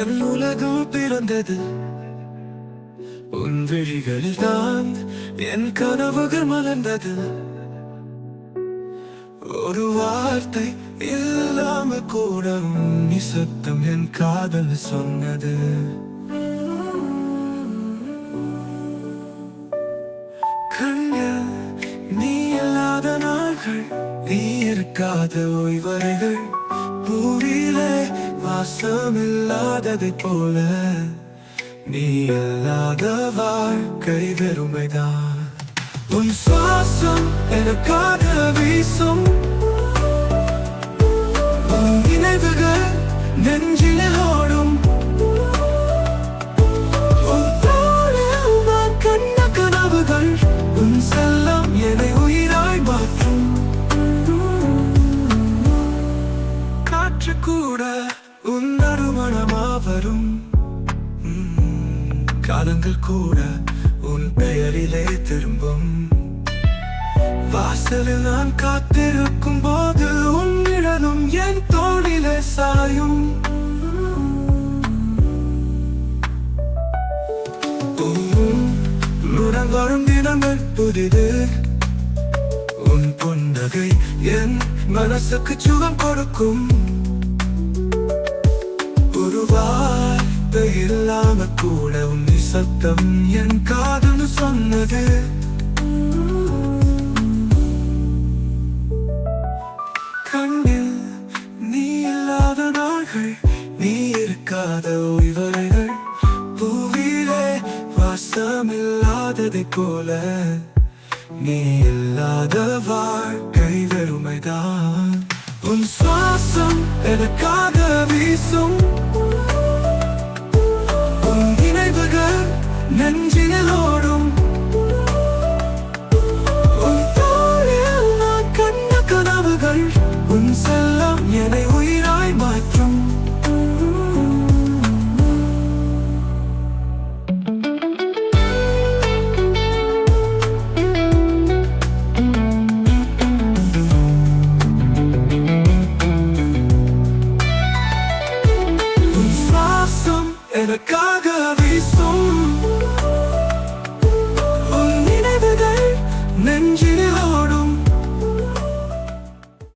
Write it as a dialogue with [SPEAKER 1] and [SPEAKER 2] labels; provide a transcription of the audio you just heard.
[SPEAKER 1] என் உலகம் பிறந்தது. உன் விழிகளில் தான் என் கனவுகள் மலர்ந்தது. ஒரு வார்த்தை இல்லாம கூட உன் நிசப்தம் என் காதல் சொன்னது. கண்ணில் நீ இல்லாத நாள்கள் நீ இருக்காத ஓய்வறைகள் பூரி வாசம் இல்லாததைப் போல நீ இல்லாத வாழ்க்கை வெறுமைதான். உன் சுவாசம் எனக்காக நறுமணமா வரும் காலங்கள் கூட உன் பெயரிலே திரும்பும். வாசலில் நான் காத்திருக்கும் போது உன் நிழலும் என் தோளிலே சாயும். உடன் வரும் தினங்கள் புதிது. உன் புன்னகை என் மனசுக்கு சுகம் கொடுக்கும். இல்லாம கூட உன் சத்தம் என் காதல் சொன்னது. கண்ணில் நீ இல்லாத நாள்கள் நீ இருக்காத ஓய்வறைகள் பூவிலே வாசமில்லாததைப் போல நீ இல்லாத வாழ்க்கை வெறுமைதான். உன் சுவாசம் எனக்காக வீசும். கனவுகள் உன் செல்லம் என்னை உயிராய் மாற்றும் உன் சுவாசம் எனக்காக